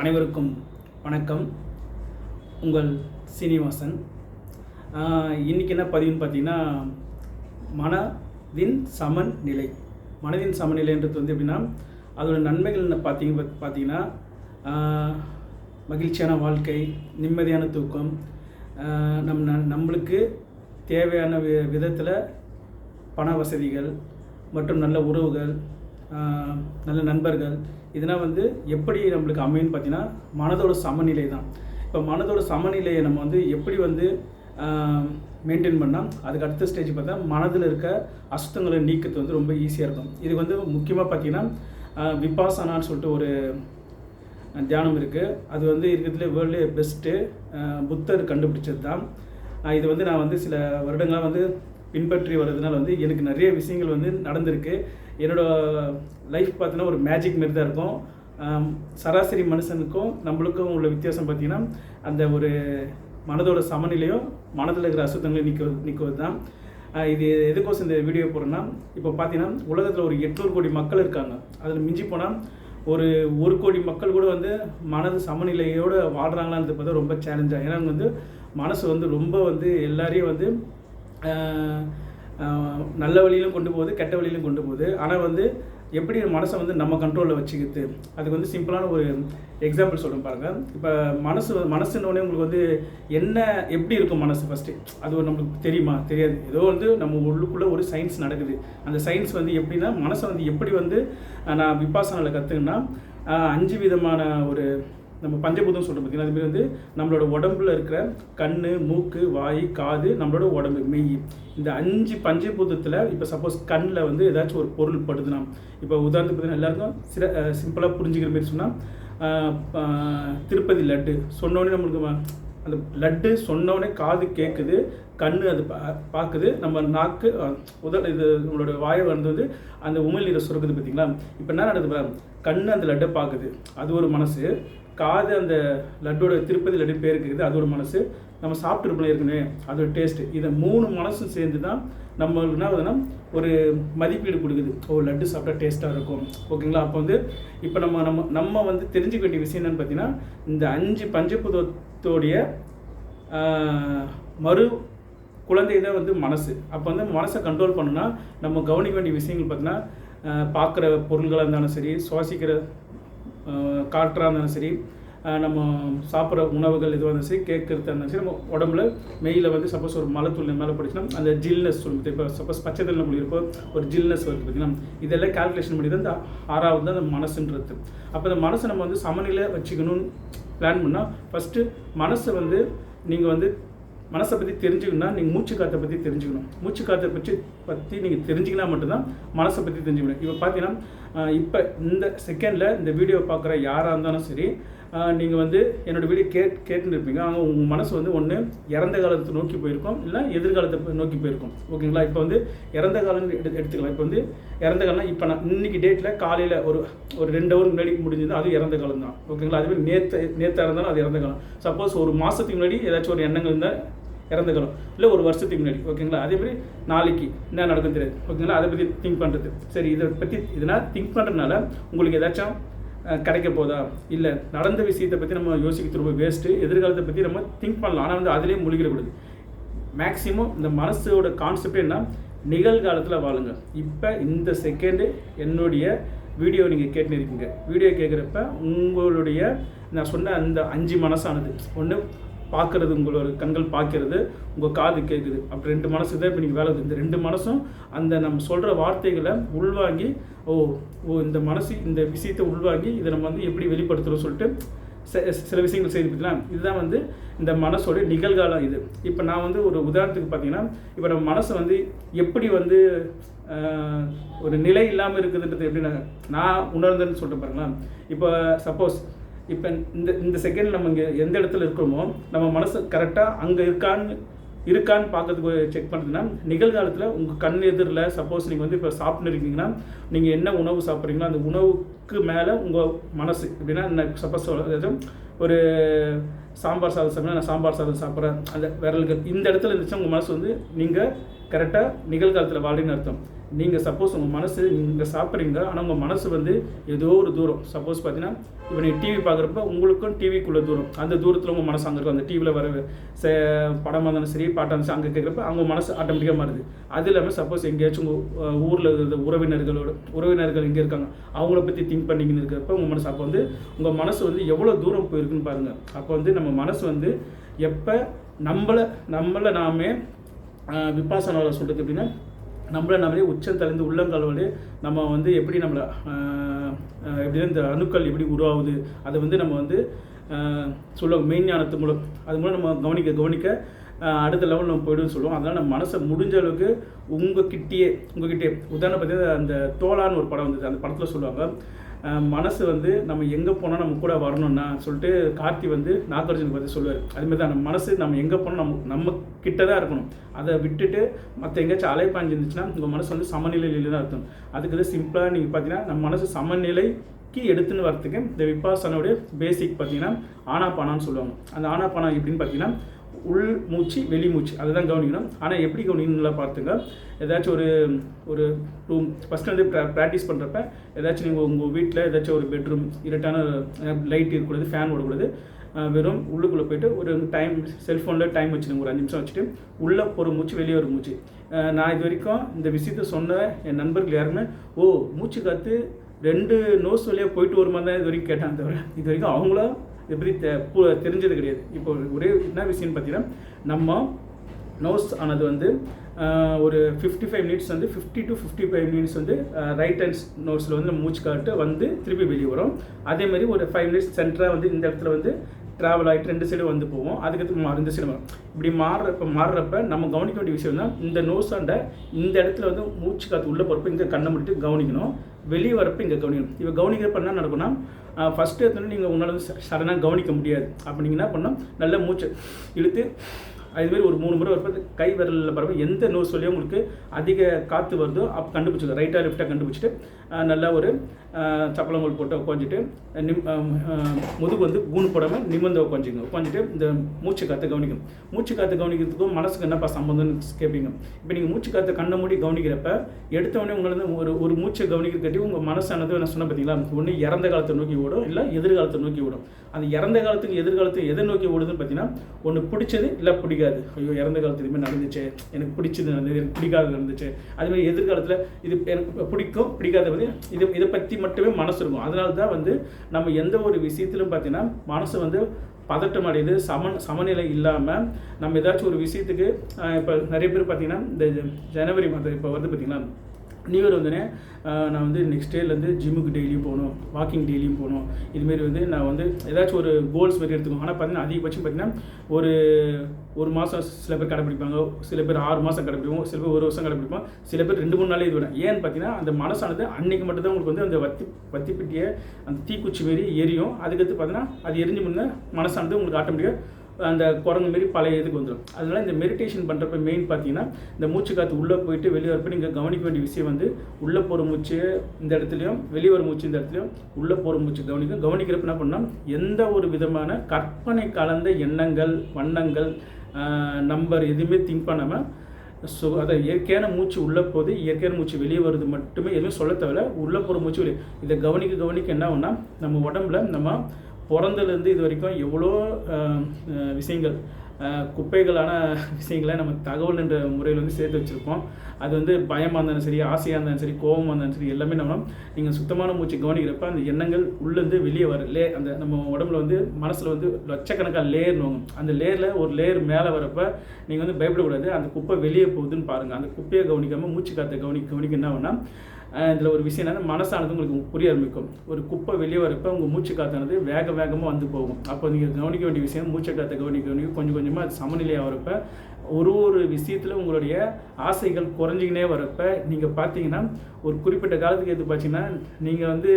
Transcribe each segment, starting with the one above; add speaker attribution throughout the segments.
Speaker 1: அனைவருக்கும் வணக்கம். உங்கள் சீனிவாசன். இன்றைக்கி இன்னைக்கு என்ன பதிவுன்னு பார்த்தீங்கன்னா மனதின் சமநிலை. மனதின் சமநிலைன்றது வந்து எப்படின்னா அதோட நன்மைகள் பார்த்தீங்க பார்த்தீங்கன்னா மகிழ்ச்சியான வாழ்க்கை நிம்மதியான தூக்கம் நம் நம்மளுக்கு தேவையான வி விதத்தில் பண வசதிகள் மற்றும் நல்ல உறவுகள் நல்ல நண்பர்கள். இதெல்லாம் வந்து எப்படி நம்மளுக்கு அமையும்னு பார்த்தீங்கன்னா மனதோட சமநிலை தான். இப்போ மனதோட சமநிலையை நம்ம வந்து எப்படி வந்து மெயின்டைன் பண்ணால் அதுக்கு அடுத்த ஸ்டேஜ் பார்த்தா மனதில் இருக்க அசுத்தங்களை நீக்கிறது வந்து ரொம்ப ஈஸியாக இருக்கும். இது வந்து முக்கியமாக பார்த்தீங்கன்னா விபாசனான்னு சொல்லிட்டு ஒரு தியானம் இருக்குது அது வந்து இருக்கிறதுலே வேர்ல்டு பெஸ்ட்டு புத்தர் கண்டுபிடிச்சது தான் இது வந்து நான் வந்து சில வருடங்களாக வந்து பின்பற்றி வர்றதுனால வந்து எனக்கு நிறைய விஷயங்கள் வந்து நடந்திருக்கு. என்னோட லைஃப் பார்த்தீங்கன்னா ஒரு மேஜிக் மாரி தான் இருக்கும். சராசரி மனுஷனுக்கும் நம்மளுக்கும் உள்ள வித்தியாசம் பார்த்திங்கன்னா அந்த ஒரு மனதோட சமநிலையும் மனதில் இருக்கிற அசுத்தங்களையும் நிற்க நிற்கிறது தான் இது எதுக்கோசம் இந்த வீடியோ போடுறேன்னா இப்போ பார்த்தீங்கன்னா உலகத்தில் ஒரு எட்நூறு கோடி மக்கள் இருக்காங்க. அதில் மிஞ்சி போனால் ஒரு ஒரு கோடி மக்கள் கூட வந்து மனது சமநிலையோடு வாழ்கிறாங்களான்றது பார்த்தா ரொம்ப சேலஞ்சாக ஏன்னா வந்து மனசு வந்து ரொம்ப வந்து எல்லாரையும் வந்து நல்ல வழியிலும் கொண்டு போகுது கெட்ட வழியிலும் கொண்டு போகுது. ஆனால் வந்து எப்படி மனசை வந்து நம்ம கண்ட்ரோலில் வச்சுக்கிறது அதுக்கு வந்து சிம்பிளான ஒரு எக்ஸாம்பிள் சொல்கிறேன் பாருங்கள் இப்போ மனசு மனசுன்னொடனே உங்களுக்கு வந்து என்ன எப்படி இருக்கும் மனசு ஃபஸ்ட்டு அது ஒரு நம்மளுக்கு தெரியுமா? தெரியாது. ஏதோ வந்து நம்ம உள்ளுக்குள்ளே ஒரு சயின்ஸ் நடக்குது. அந்த சயின்ஸ் வந்து எப்படின்னா மனசை வந்து எப்படி வந்து நான் விபாசனில் கற்றுக்கினா அஞ்சு விதமான ஒரு நம்ம பஞ்சபூதம் சொல்கிறோம் பார்த்தீங்கன்னா அதுமாரி வந்து நம்மளோட உடம்புல இருக்கிற கண் மூக்கு வாய் காது நம்மளோட உடம்பு மெய். இந்த அஞ்சு பஞ்சபூதத்தில் இப்போ சப்போஸ் கண்ணில் வந்து ஏதாச்சும் ஒரு பொருள் படுதுன்னா இப்போ உதாரணத்துக்கு பார்த்தீங்கன்னா எல்லாருக்கும் சில சிம்பிளாக புரிஞ்சுக்கிற மாதிரி சொன்னால் திருப்பதி லட்டு. சொன்னோடனே நம்மளுக்கு அந்த லட்டு சொன்னோடனே காது கேட்குது கண் அது பா- பார்க்குது நம்ம நாக்கு உதல் இது நம்மளோட வாயை வந்து வந்து அந்த உமிழ்நீரை சுரக்குது பார்த்தீங்களா இப்போ என்ன நடக்குது கண் அந்த லட்டை பார்க்குது அது ஒரு மனசு. காது அந்த லட்டோட திருப்பதி லட்டு பேர் இருக்குது. அது ஒரு மனசு நம்ம சாப்பிட்டுருப்போம் அது அதோட டேஸ்ட்டு இதை மூணு மனசும் சேர்ந்து தான் நம்மளுக்கு என்ன ஆகுதுன்னா ஒரு மதிப்பீடு கொடுக்குது. ஓ லட்டு சாப்பிட்டா டேஸ்ட்டாக இருக்கும். ஓகேங்களா? அப்போ வந்து இப்போ நம்ம நம்ம நம்ம வந்து தெரிஞ்சுக்க வேண்டிய விஷயம் என்னென்னு பார்த்தீங்கன்னா இந்த அஞ்சு பஞ்சபூதத்தோடைய மறு குழந்தை தான் வந்து மனசு. அப்போ வந்து மனசை கண்ட்ரோல் பண்ணுன்னா நம்ம கவனிக்க வேண்டிய விஷயங்கள் பார்த்தீங்கன்னா பார்க்குற பொருள்களாக இருந்தாலும் சரி சுவாசிக்கிற காற்றாக இருந்தாலும் சரி நம்ம சாப்பிட்ற உணவுகள் எதுவாக இருந்தாலும் சரி கேட்கறதா இருந்தாலும் சரி நம்ம உடம்புல மெயில வந்து சப்போஸ் ஒரு மலை மேலே படிச்சுன்னா அந்த ஜில்னஸ் சொல்லுது இப்போ சப்போஸ் பச்சை தண்ணி குளிக்கிறப்போ ஒரு ஜில்னஸ் வருது பார்த்தீங்கன்னா இதெல்லாம் கால்குலேஷன் பண்ணி தான் இந்த ஆறாவது தான் அந்த மனசுன்றது. அப்போ இந்த மனசை நம்ம வந்து சமநிலை வச்சுக்கணும்னு பிளான் பண்ணால் ஃபஸ்ட்டு மனசை வந்து நீங்கள் வந்து மனசை பற்றி தெரிஞ்சுக்கணும்னா நீங்கள் மூச்சு காற்றை பற்றி தெரிஞ்சுக்கணும். மூச்சு காற்றை பற்றி பற்றி நீங்கள் தெரிஞ்சிக்கினா மட்டும்தான் மனசை பற்றி தெரிஞ்சுக்கணும். இப்போ பார்த்தீங்கன்னா இப்போ இந்த செகண்டில் இந்த வீடியோ பார்க்குற யாராக இருந்தாலும் சரி நீங்கள் வந்து என்னோடய வீடியோ கேட் கேட்டுன்னு இருப்பீங்க ஆனால் உங்கள் மனசு வந்து ஒன்று இறந்த காலத்தை நோக்கி போயிருக்கும் இல்லை எதிர்காலத்தை நோக்கி போயிருக்கும். ஓகேங்களா? இப்போ வந்து இறந்த காலம் எடு எடுத்துக்கலாம். இப்போ வந்து இறந்த காலம்னா இப்போ நான் இன்னைக்கு டேட்டில் காலையில் ஒரு ஒரு ரெண்டு ஹவர் முன்னாடி முடிஞ்சது அது இறந்த காலம் தான் ஓகேங்களா அதுவே நேற்று நேற்றாக இருந்தாலும் அது இறந்த காலம். சப்போஸ் ஒரு மாதத்துக்கு முன்னாடி ஏதாச்சும் ஒரு எண்ணங்கள் இருந்தால் இறந்துக்கணும். இல்லை ஒரு வருஷத்துக்கு முன்னாடி. ஓகேங்களா? அதே மாதிரி நாளைக்கு என்ன நடக்கும் தெரியாது. ஓகேங்களா? அதை பற்றி திங்க் பண்ணுறது சரி இதை பற்றி இதனால் திங்க் பண்ணுறதுனால உங்களுக்கு ஏதாச்சும் கிடைக்க போதா? இல்லை நடந்த விஷயத்தை பற்றி நம்ம யோசிக்கிறது ரொம்ப வேஸ்ட்டு எதிர்காலத்தை பற்றி நம்ம திங்க் பண்ணலாம். ஆனால் வந்து அதிலே முழுகிடக்கூடாது. மேக்ஸிமம் இந்த மனசோட கான்செப்ட் என்ன நிகழ்காலத்தில் வாழுங்க. இப்போ இந்த செகண்டு என்னுடைய வீடியோ நீங்கள் கேட்டுன்னு இருக்கீங்க. வீடியோ கேட்குறப்ப உங்களுடைய நான் சொன்ன அந்த அஞ்சு மனசானது. ஒன்று பார்க்குறது உங்களோட கண்கள் பார்க்கிறது உங்கள் காது கேட்குது அப்படி ரெண்டு மனசு தான் இப்போ நீங்கள் வேலை இந்த ரெண்டு மனசும் அந்த நம்ம சொல்கிற வார்த்தைகளை உள்வாங்கி ஓ ஓ இந்த மனசு இந்த விஷயத்தை உள்வாங்கி இதை நம்ம வந்து எப்படி வெளிப்படுத்துகிறோம் சொல்லிட்டு சில விஷயங்கள் செய்து பார்த்தீங்களா இதுதான் வந்து இந்த மனசோட நிகழ்காலம் இது. இப்போ நான் வந்து ஒரு உதாரணத்துக்கு பார்த்தீங்கன்னா இப்போ நம்ம மனசை வந்து எப்படி வந்து ஒரு நிலை இல்லாமல் இருக்குதுன்றது எப்படி நான் நான் உணர்ந்தேன்னு சொல்லிட்டு பாருங்களேன். இப்போ சப்போஸ் இப்போ இந்த இந்த செகண்ட் நம்ம இங்கே எந்த இடத்துல இருக்கிறோமோ நம்ம மனசு கரெக்டாக அங்கே இருக்கான்னு இருக்கான்னு பார்க்கறதுக்கு செக் பண்ணுறதுன்னா நிகழ்காலத்தில் உங்கள் கண் எதிரில் சப்போஸ் நீங்கள் வந்து இப்போ சாப்பிட்டு இருக்கீங்கன்னா நீங்கள் என்ன உணவு சாப்பிட்றீங்களோ அந்த உணவுக்கு மேலே உங்கள் மனசு எப்படின்னா சப்போஸ் ஒரு சாம்பார் சாதம் சாப்பிட்னா நான் சாம்பார் சாதம் சாப்பிட்றேன் அந்த விரல்கள் இந்த இடத்துல இருந்துச்சுன்னா உங்கள் மனசு வந்து நீங்கள் கரெக்டாக நிகழ்காலத்தில் வாழ்றீங்கன்னு அர்த்தம். நீங்கள் சப்போஸ் உங்கள் மனசு நீங்கள் சாப்பிட்றீங்க ஆனால் உங்கள் மனசு வந்து ஏதோ ஒரு தூரம். சப்போஸ் பார்த்தீங்கன்னா இப்போ நீங்கள் டிவி பார்க்குறப்ப உங்களுக்கும் டிவிக்குள்ளே தூரம். அந்த தூரத்தில் உங்கள் மனசு அங்கே இருக்கும். அந்த டிவியில் வர சே படமாக இருந்தாலும் சரி பாட்டாக இருந்தாலும் அங்கே கேட்குறப்ப அவங்க மனசு ஆட்டோமேட்டிக்காக மாறுது. அது இல்லாமல் சப்போஸ் எங்கேயாச்சும் உங்கள் ஊரில் இருக்கிற உறவினர்களோட உறவினர்கள் இங்கே இருக்காங்க. அவங்கள பற்றி திங்க் பண்ணிக்கின்னு இருக்கிறப்ப உங்கள் மனசு அப்போ வந்து உங்கள் மனசு வந்து எவ்வளோ தூரம் போயிருக்குன்னு பாருங்கள் அப்போ வந்து நம்ம மனசு வந்து எப்போ நம்மளை நம்மளை நாமே விபாசனாவில் சொல்கிறது எப்படின்னா நம்மளை நம்மளே உச்சம் தளர்ந்து உள்ளங்கால்வலே நம்ம வந்து எப்படி நம்மளை எப்படி இந்த அணுக்கள் எப்படி உருவாகுது அதை வந்து நம்ம வந்து சொல்லுவாங்க மெய்ஞானத்து மூலம் அது மூலம் நம்ம கவனிக்க கவனிக்க அடுத்த லெவல் நம்ம போய்டுன்னு சொல்லுவோம். அதனால் நம்ம மனசை முடிஞ்ச அளவுக்கு உங்கள் கிட்டேயே உங்கள் கிட்டே உதாரணம் பார்த்தீங்கன்னா அந்த தோலான்னு ஒரு படம் வந்தது அந்த படத்தில் சொல்லுவாங்க. மனசு வந்து நம்ம எங்கே போனால் நம்ம கூட வரணும்னா சொல்லிட்டு கார்த்தி வந்து நாகார்ஜுனுக்கு பற்றி சொல்லுவார். அதுமாதிரி தான் நம்ம மனசு நம்ம எங்கே போனால் நம்ம நம்ம கிட்ட தான் இருக்கணும். அதை விட்டுட்டு மற்ற எங்கேயாச்சும் அலைப்பாஞ்சு இருந்துச்சுன்னா உங்கள் மனசு வந்து சமநிலையில் தான் இருக்கும் அதுக்கு வந்து சிம்பிளாக நீங்கள் பார்த்தீங்கன்னா நம்ம மனசு கி எடுத்துன்னு வரத்துக்கு இந்த விபாசனோடைய பேசிக் பார்த்தீங்கன்னா ஆனாபானான்னு சொல்லுவாங்க. அந்த ஆனாபானா எப்படின்னு பார்த்தீங்கன்னா உள் மூச்சு வெளி மூச்சு. அதுதான் கவனிக்கணும். ஆனால் எப்படி கவனிக்கணும்லாம் பார்த்துங்க. ஏதாச்சும் ஒரு ஒரு ரூம் ஃபஸ்ட்டு வந்து ப்ராக்டிஸ் பண்ணுறப்ப ஏதாச்சும் நீங்கள் உங்கள் வீட்டில் ஏதாச்சும் ஒரு பெட்ரூம் இருட்டான லைட் இருக்கக்கூடாது ஃபேன் ஓடக்கூடாது. வெறும் உள்ளுக்குள்ளே போயிட்டு ஒரு டைம் செல்ஃபோனில் டைம் வச்சுருங்க ஒரு அஞ்சு நிமிஷம் வச்சுட்டு உள்ளே ஒரு மூச்சு வெளியே ஒரு மூச்சு. நான் இது வரைக்கும் இந்த விஷயத்த சொன்ன என் நண்பர்கள் யாருமே ஓ மூச்சு காற்று ரெண்டு நோஸ் வழியாக போயிட்டு வருமா தான் இது வரைக்கும் கேட்டாங்க தவிர இது வரைக்கும் அவங்களா எப்படி தெரிஞ்சது கிடையாது. இப்போ ஒரே என்ன விஷயம்னு பார்த்தீங்கன்னா நம்ம நோஸ் ஆனது வந்து ஒரு ஃபிஃப்டி ஃபைவ் மினிட்ஸ் வந்து fifty to fifty five minutes வந்து ரைட் ஹேண்ட் நோட்ஸில் வந்து மூச்சு காட்டு வந்து திருப்பி வெளியே வரும். அதே மாதிரி ஒரு ஃபைவ் மினிட்ஸ் சென்டராக வந்து இந்த இடத்துல வந்து ட்ராவல் ஆகிட்டு ரெண்டு சைடு வந்து போவோம் அதுக்கடுத்து இந்த சைடு வரும். இப்படி மாறுறப்ப மாறுறப்ப நம்ம கவனிக்க வேண்டிய விஷயம் தான் இந்த நோஸாண்ட இந்த இடத்துல வந்து மூச்சு காற்று உள்ளே போகிறப்ப இங்கே கண்ணை முடிட்டு கவனிக்கணும். வெளியே வரப்போ இங்கே கவனிக்கணும். இப்போ கவனிக்கிறப்ப என்ன நடக்கும்னா ஃபஸ்ட்டு எடுத்தோன்னே நீங்கள் உங்களால் வந்து சடனாக கவனிக்க முடியாது. அப்போ நீங்கள் என்ன பண்ணோம் நல்ல மூச்சு இழுத்து அதுமாரி ஒரு மூணு முறை வரப்போ கை விரலில் பரவ எந்த நோய் சொல்லியும் உங்களுக்கு அதிக காற்று வருதோ அப்போ கண்டுபிடிச்சிடும் ரைட்டாக லெஃப்டாக கண்டுபிடிச்சிட்டு நல்லா ஒரு சப்பளங்கள் போட்டு உட்காந்துட்டு நிம் முதுகு வந்து கூணு போடாமல் நிமிர்ந்து உட்காந்துங்க உட்காந்துட்டு இந்த மூச்சு காற்று கவனிக்கும். மூச்சு காற்று கவனிக்கிறதுக்கும் மனசுக்கு என்னப்பா சம்மந்தம்னு கேட்பீங்க இப்போ நீங்கள் மூச்சு காற்று கண்ணை மூடி கவனிக்கிறப்ப எடுத்தவொடனே உங்களை வந்து ஒரு ஒரு மூச்சை கட்டி உங்கள் மனசானது என்ன சொன்ன பார்த்தீங்களா ஒன்று இறந்த காலத்தை நோக்கி ஓடும் இல்லை எதிர்காலத்தை நோக்கி ஓடும். அந்த இறந்த காலத்துக்கு எதிர்காலத்தை எதை நோக்கி ஓடுதுன்னு பார்த்தீங்கன்னா ஒன்று பிடிச்சது இல்லை பிடிக்காது. ஐயோ இறந்த காலத்து இதுமாதிரி நடந்துச்சு எனக்கு பிடிச்சது நடந்தது எனக்கு பிடிக்காத நடந்துச்சு. அதுமாதிரி எதிர்காலத்தில் இது எனக்கு பிடிக்கும் பிடிக்காத வந்து இது இதை பற்றி மட்டுமே மனசு இருக்கும். அதனால தான் வந்து நம்ம எந்த ஒரு விஷயத்திலும் பார்த்தீங்கன்னா மனசு வந்து பதட்டம் அடையுது சமன் சமநிலை இல்லாமல் நம்ம ஏதாச்சும் ஒரு விஷயத்துக்கு இப்போ நிறைய பேர் பார்த்திங்கன்னா இந்த ஜனவரி மாதம் இப்போ வந்து பார்த்திங்கன்னா நியூ இயர் வந்தோடனே நான் வந்து நெக்ஸ்ட் டேலேருந்து ஜிம்முக்கு டெய்லியும் போகணும் வாக்கிங் டெய்லியும் போகணும். இதுமாரி வந்து நான் வந்து ஏதாச்சும் ஒரு கோல்ஸ் மாதிரி எடுத்துக்கணும் ஆனால் பார்த்தீங்கன்னா அதிகபட்சம் பார்த்தீங்கன்னா ஒரு ஒரு மாதம் சில பேர் கடைப்பிடிப்பாங்க சில பேர் ஆறு மாதம் கடைப்பிடிப்போம் சில பேர் ஒரு வருஷம் கடைப்பிடிப்போம் சில பேர் ரெண்டு மூணு நாளே இது விட. ஏன்னு பார்த்தீங்கன்னா அந்த மனசானது அன்னைக்கு மட்டும் தான் உங்களுக்கு வந்து அந்த வத்தி வத்திப்பிட்டியை அந்த தீக்குச்சி மாரி எரியும். அதுக்கடுத்து பார்த்தீங்கன்னா அது எரிஞ்சு முன்னே மனசானது உங்களுக்கு ஆட்டோமேட்டிக்காக அந்த குரங்கு மாரி பழைய இதுக்கு வந்துடும் அதனால் இந்த மெடிடேஷன் பண்ணுறப்ப மெயின் பார்த்தீங்கன்னா இந்த மூச்சு காற்று உள்ளே போயிட்டு வெளியே வரப்போ நீங்கள் கவனிக்க வேண்டிய விஷயம் வந்து உள்ளே போகிற மூச்சு இந்த இடத்துலையும் வெளியே வர மூச்சு இந்த இடத்துலையும் உள்ளே போகிற மூச்சு கவனிக்கும். கவனிக்கிறப்ப என்ன பண்ணால் எந்த ஒரு விதமான கற்பனை கலந்த எண்ணங்கள் வண்ணங்கள் நம்பர் எதுவுமே திங்க் பண்ணாமல் ஸோ அதை இயற்கையான மூச்சு உள்ளே போது இயற்கையான மூச்சு வெளியே வருது மட்டுமே எதுவும் சொல்ல தேவையில்ல. உள்ளே போகிற மூச்சு வெளியே. இதை கவனிக்க கவனிக்க என்ன ஆகுனா நம்ம உடம்புல நம்ம பிறந்ததுலேருந்து இது வரைக்கும் எவ்வளோ விஷயங்கள் குப்பைகளான விஷயங்களை நம்ம தகவல் என்ற முறையில் வந்து சேர்த்து வச்சுருப்போம் அது வந்து பயமாக இருந்தாலும் சரி ஆசையாக இருந்தாலும் சரி கோபமாக இருந்தாலும் சரி எல்லாமே நம்ம நீங்கள் சுத்தமான மூச்சு கவனிக்கிறப்ப அந்த எண்ணங்கள் உள்ளேருந்து வெளியே வர லே அந்த நம்ம உடம்புல வந்து மனசில் வந்து லட்சக்கணக்கான லேயர்னுவாங்க அந்த லேயரில் ஒரு லேயர் மேலே வரப்ப நீங்கள் வந்து பயப்படக்கூடாது. அந்த குப்பை வெளியே போகுதுன்னு பாருங்கள் அந்த குப்பையை கவனிக்காமல் மூச்சு காற்றை கவனி கவனிக்க என்ன வேணால் இதில் ஒரு விஷயம் என்னென்னா மனசானது உங்களுக்கு புரிய ஆரம்பிக்கும். ஒரு குப்பை வெளியே வரப்போ உங்கள் மூச்சு காத்தானது வேக வேகமாக வந்து போகும். அப்போ நீங்கள் கவனிக்க வேண்டிய விஷயம் மூச்சை காற்றை கவனிக்க கவனிக்க கொஞ்சம் கொஞ்சமாக அது சமநிலை ஆகிறப்ப ஒரு ஒரு விஷயத்தில் உங்களுடைய ஆசைகள் குறைஞ்சிக்கினே வரப்போ நீங்கள் பார்த்தீங்கன்னா ஒரு குறிப்பிட்ட காலத்துக்கு எது பார்த்தீங்கன்னா நீங்கள் வந்து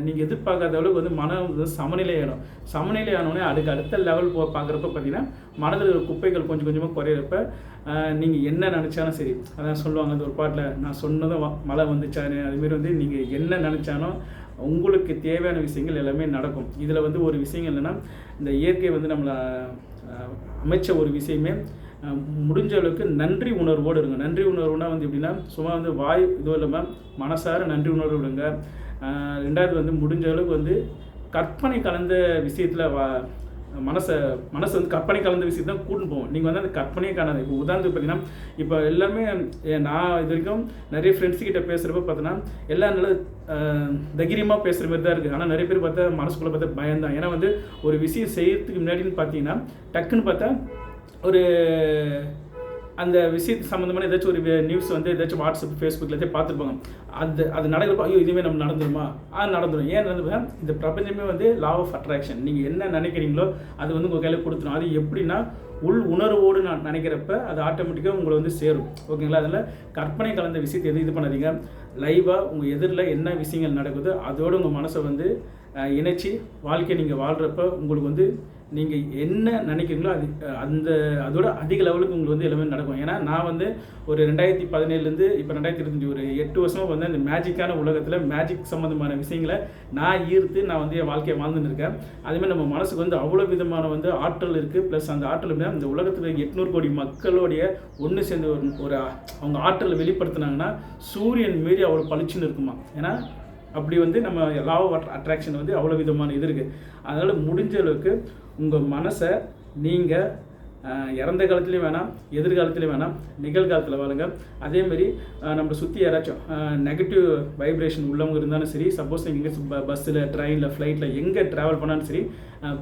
Speaker 1: நீங்கள் எதிர்பார்க்காத அளவுக்கு வந்து மனம் வந்து சமநிலை ஆகிடும் சமநிலை ஆனோடனே அதுக்கு அடுத்த லெவல் போ பார்க்குறப்ப பார்த்தீங்கன்னா மனதில் இருக்கிற குப்பைகள் கொஞ்சம் கொஞ்சமாக குறையிறப்ப நீங்கள் என்ன நினச்சாலும் சரி அதான் சொல்லுவாங்க அந்த ஒரு பாட்டில் நான் சொன்னதும் மழை வந்துச்சாரு அதுமாரி வந்து நீங்கள் என்ன நினச்சாலும் உங்களுக்கு தேவையான விஷயங்கள் எல்லாமே நடக்கும். இதில் வந்து ஒரு விஷயங்கள் என்னென்னா இந்த இயற்கை வந்து நம்மளை அமைச்ச ஒரு விஷயமே முடிஞ்ச அளவுக்கு நன்றி உணர்வோடு இருங்க. நன்றி உணர்வுனா வந்து எப்படின்னா சும்மா வந்து வாய் இதுவும் இல்லாமல் மனசார நன்றி உணர்வு விடுங்க. ரெண்டாவது வந்து முடிஞ்ச அளவுக்கு வந்து கற்பனை கலந்த விஷயத்தில் வா மனசை மனசு வந்து கற்பனை கலந்த விஷயத்தை தான் கூட்டு போவோம். நீங்கள் வந்து அந்த கற்பனையே காணாது. இப்போ உதாரணத்துக்கு பார்த்தீங்கன்னா இப்போ எல்லாமே நான் இது வரைக்கும் நிறைய ஃப்ரெண்ட்ஸ் கிட்ட பேசுகிறப்ப பார்த்தோன்னா எல்லாம் நல்ல தைரியமாக பேசுகிற மாதிரி தான் இருக்குது ஆனால் நிறைய பேர் பார்த்தா மனசுக்குள்ளே பார்த்தா பயம்தான். ஏன்னா வந்து ஒரு விஷயம் செய்யறதுக்கு முன்னாடின்னு பார்த்தீங்கன்னா டக்குன்னு பார்த்தா ஒரு அந்த விஷயத்து சம்மந்தமான ஏதாச்சும் ஒரு நியூஸ் வந்து ஏதாச்சும் வாட்ஸ்அப் ஃபேஸ்புக்கில் ஏதாச்சும் பார்த்துருப்பாங்க. அது அது நடக்கிறப்போ ஐயோ இதுவே நம்ம நடந்துருமா? அது நடந்துடும் ஏன் நடந்துருமா இந்த பிரபஞ்சமே வந்து லா ஆஃப் அட்ராக்ஷன் நீங்கள் என்ன நினைக்கிறீங்களோ அது வந்து உங்கள் கையில் கொடுத்துரும். அது எப்படின்னா உள் உணர்வோடு நான் நினைக்கிறப்ப அது ஆட்டோமேட்டிக்காக உங்களை வந்து சேரும். ஓகேங்களா? அதில் கற்பனை கலந்த விஷயத்தை எதுவும் இது பண்ணாதீங்க. லைவாக உங்கள் எதிரில் என்ன விஷயங்கள் நடக்குதோ அதோடு உங்கள் மனசை வந்து இணைச்சி வாழ்க்கையை நீங்கள் வாழ்கிறப்ப உங்களுக்கு வந்து நீங்கள் என்ன நினைக்கிறீங்களோ அது அந்த அதோட அதிக லெவலுக்கு உங்களுக்கு வந்து எல்லாமே நடக்கும். ஏன்னா நான் வந்து ஒரு ரெண்டாயிரத்தி பதினேழுலேருந்து இப்போ ரெண்டாயிரத்தி இருபத்தஞ்சி ஒரு எட்டு வருஷமாக வந்து அந்த மேஜிக்கான உலகத்தில் மேஜிக் சம்மந்தமான விஷயங்களை நான் ஈர்த்து நான் வந்து என் வாழ்க்கையை வாழ்ந்துன்னு இருக்கேன். அதேமாதிரி நம்ம மனசுக்கு வந்து அவ்வளோ விதமான வந்து ஆற்றல் இருக்குது ப்ளஸ் அந்த ஆற்றல் எப்படின்னா இந்த உலகத்தில் எட்நூறு கோடி மக்களுடைய ஒன்று சேர்ந்து ஒரு ஒரு அவங்க ஆற்றலை வெளிப்படுத்துனாங்கன்னா சூரியன் மீறி அவ்வளோ பளிச்சுன்னு இருக்குமா? ஏன்னா அப்படி வந்து நம்ம லா ஆஃப் அட்ராக்ஷன் வந்து அவ்வளோ விதமான இது இருக்குது அதனால் முடிஞ்ச அளவுக்கு உங்கள் மனசை நீங்கள் இறந்த காலத்துலேயும் வேணாம் எதிர்காலத்துலேயும் வேணாம் நிகழ்காலத்தில் வாழுங்க. அதேமாரி நம்மளை சுற்றி யாராச்சும் நெகட்டிவ் வைப்ரேஷன் உள்ளவங்க இருந்தாலும் சரி சப்போஸ் நீங்கள் எங்கே பஸ்ஸில் ட்ரெயினில் ஃப்ளைட்டில் எங்கே ட்ராவல் பண்ணாலும் சரி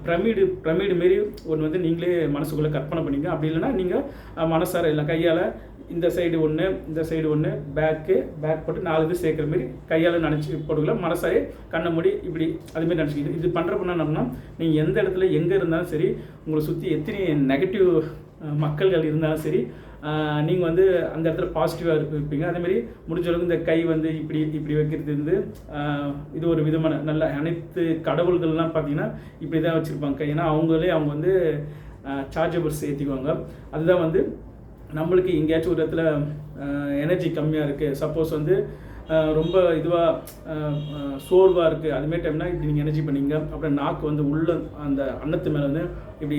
Speaker 1: பிரமிடு பிரமிடு மாரி ஒன்று வந்து நீங்களே மனசுக்குள்ளே கற்பனை பண்ணிங்க அப்படி இல்லைன்னா நீங்கள் மனசார இல்லை கையால் இந்த சைடு ஒன்று இந்த சைடு ஒன்று பேக்கு பேக் போட்டு நாலு இது சேர்க்குற மாதிரி கையால் நினச்சி போட்டுக்கலாம் மனசாரே கண்ணை மூடி இப்படி அதுமாரி நினச்சிக்கிது இது பண்ணுறப்ப என்ன ஆகும்னா நீங்கள் எந்த இடத்துல எங்கே இருந்தாலும் சரி உங்களை சுற்றி எத்தனை நெகட்டிவ் மக்கள்கள் இருந்தாலும் சரி நீங்கள் வந்து அந்த இடத்துல பாசிட்டிவாக இருப்பீங்க. அதேமாரி முடிஞ்ச அளவுக்கு இந்த கை வந்து இப்படி இப்படி வைக்கிறது வந்து இது ஒரு விதமான நல்ல அனைத்து கடவுள்கள்லாம் பார்த்தீங்கன்னா இப்படி தான் வச்சுருப்பாங்க. ஏன்னா அவங்களே அவங்க வந்து சார்ஜபிள்ஸ் ஏற்றிக்குவாங்க அதுதான் வந்து நம்மளுக்கு எங்கேயாச்சும் ஒரு இடத்துல எனர்ஜி கம்மியாக இருக்குது சப்போஸ் வந்து ரொம்ப இதுவாக சோர்வாக இருக்குது அதுமாரி டைம்னா இப்படி நீங்கள் எனர்ஜி பண்ணீங்க. அப்புறம் நாக்கு வந்து உள்ள அந்த அன்னத்து மேலே வந்து இப்படி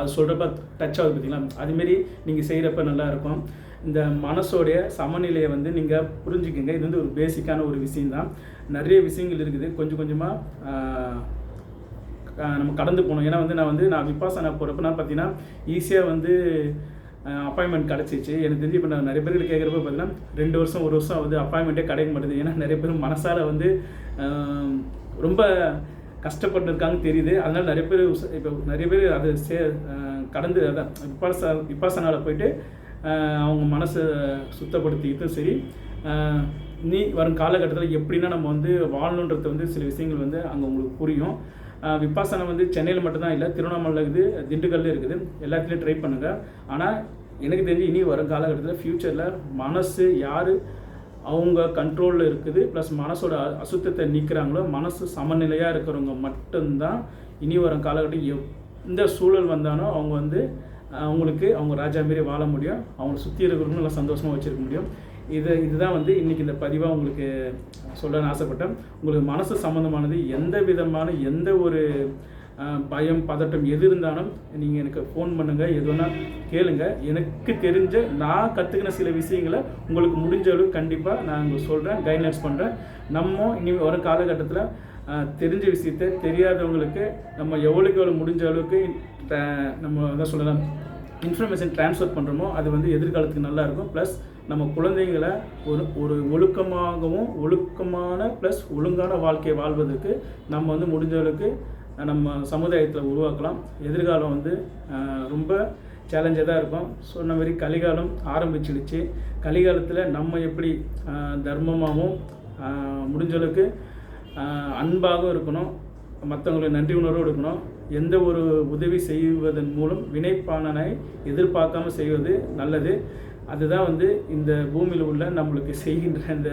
Speaker 1: அது சொல்கிறப்ப டச் ஆகுது பார்த்தீங்களா அதுமாரி நீங்கள் செய்கிறப்ப நல்லா இருக்கும். இந்த மனசோடைய சமநிலையை வந்து நீங்கள் புரிஞ்சுக்கங்க. இது வந்து ஒரு பேசிக்கான ஒரு விஷயந்தான் நிறைய விஷயங்கள் இருக்குது. கொஞ்சம் கொஞ்சமாக நம்ம கடந்து போகணும். ஏன்னா வந்து நான் வந்து நான் விபாசனா போகிறப்ப நான் பார்த்தீங்கன்னா ஈஸியாக வந்து அப்பாயின்மெண்ட் கிடச்சிச்சு. எனக்கு தெரிஞ்சு இப்போ நான் நிறைய பேர்கிட்ட கேட்குறப்ப பார்த்தீங்கன்னா ரெண்டு வருஷம் ஒரு வருஷம் வந்து அப்பாயின்மெண்ட்டே கிடைக்க மாட்டேது ஏன்னா நிறைய பேர் மனசால் வந்து ரொம்ப கஷ்டப்பட்டுருக்காங்கன்னு தெரியுது. அதனால் நிறைய பேர் இப்போ நிறைய பேர் அது சே கடந்து அதான் விபாசா விபாசனாவில் போயிட்டு அவங்க மனசை சுத்தப்படுத்திக்கிட்டும் சரி. நீ வரும் காலகட்டத்தில் எப்படின்னா நம்ம வந்து வாழணுன்றது வந்து சில விஷயங்கள் வந்து அங்கே உங்களுக்கு புரியும். விப்பாசனம் வந்து சென்னையில் மட்டும்தான் இல்லை திருவண்ணாமலை இருக்குது திண்டுக்கல்ல இருக்குது. எல்லாத்துலேயும் ட்ரை பண்ணுங்கள் ஆனால் எனக்கு தெரிஞ்சு இனி வரும் காலகட்டத்தில் ஃப்யூச்சரில் மனசு யார் அவங்க கண்ட்ரோலில் இருக்குது ப்ளஸ் மனசோட அ- அசுத்தத்தை நீக்கிறாங்களோ மனசு சமநிலையாக இருக்கிறவங்க மட்டும்தான் இனி வரும் காலகட்டம் எந்த சூழல் வந்தாலும் அவங்க வந்து அவங்களுக்கு அவங்க ராஜா மாரி வாழ முடியும். அவங்கள சுற்றி இருக்கிறவங்களும் நல்லா சந்தோஷமாக வச்சுருக்க முடியும். இது இதுதான் வந்து இன்றைக்கி இந்த பதிவாக உங்களுக்கு சொல்லணும்னு ஆசைப்பட்டேன். உங்களுக்கு மனசு சம்மந்தமானது எந்த விதமான எந்த ஒரு பயம் பதட்டம் எது இருந்தாலும் நீங்கள் எனக்கு ஃபோன் பண்ணுங்கள் எது வேணால் கேளுங்க. எனக்கு தெரிஞ்ச நான் கற்றுக்கின சில விஷயங்களை உங்களுக்கு முடிஞ்ச அளவுக்கு கண்டிப்பாக நான் உங்களுக்கு சொல்கிறேன் கைட்லைன்ஸ் பண்ணுறேன் நம்ம இனி வரும் காலகட்டத்தில் தெரிஞ்ச விஷயத்த தெரியாதவங்களுக்கு நம்ம எவ்வளோக்கு எவ்வளோ முடிஞ்ச அளவுக்கு நம்ம அதான் சொல்லலாம் இன்ஃபர்மேஷன் ட்ரான்ஸ்ஃபர் பண்ணுறோமோ அது வந்து எதிர்காலத்துக்கு நல்லாயிருக்கும் ப்ளஸ் நம்ம குழந்தைங்களை ஒரு ஒரு ஒழுக்கமாகவும் ஒழுக்கமான ப்ளஸ் ஒழுங்கான வாழ்க்கையை வாழ்வதற்கு நம்ம வந்து முடிஞ்சளவுக்கு நம்ம சமுதாயத்தில் உருவாக்கலாம். எதிர்காலம் வந்து ரொம்ப சேலஞ்சாக தான் இருக்கும். சொன்ன மாதிரி கலிகாலம் ஆரம்பிச்சிடுச்சு. கலிகாலத்தில் நம்ம எப்படி தர்மமாகவும் முடிஞ்சளவுக்கு முடிஞ்ச அளவுக்கு அன்பாகவும் இருக்கணும். மற்றவங்களுக்கு நன்றி உணர்வோடு இருக்கணும். எந்த ஒரு உதவி செய்வதன் மூலம் வினைப்பானனை எதிர்பார்க்காம செய்வது நல்லது. அதுதான் வந்து இந்த பூமியில் உள்ள நம்மளுக்கு செய்கின்ற அந்த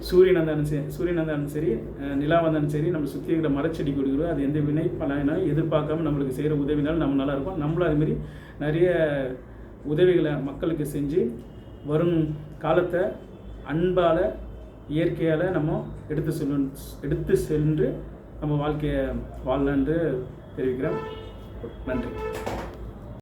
Speaker 1: சூரியன் சரி சூரியன் இருந்தாலும் சரி அஹ் நிலா வந்தாலும் சரி நம்ம சுற்றி இருக்கிற மரச்செடி கொடிகளோ அது எந்த வினை பலனா எதிர்பார்க்காம நம்மளுக்கு செய்கிற உதவினாலும் நம்ம நல்லா இருக்கும் நம்மளும் அதுமாரி நிறைய உதவிகளை மக்களுக்கு செஞ்சு வரும் காலத்தை அன்பால் இயற்கையால் நம்ம எடுத்து செல்லும் எடுத்து சென்று நம்ம வாழ்க்கையை வாழலான்னு தெரிவிக்கிறோம் நன்றி.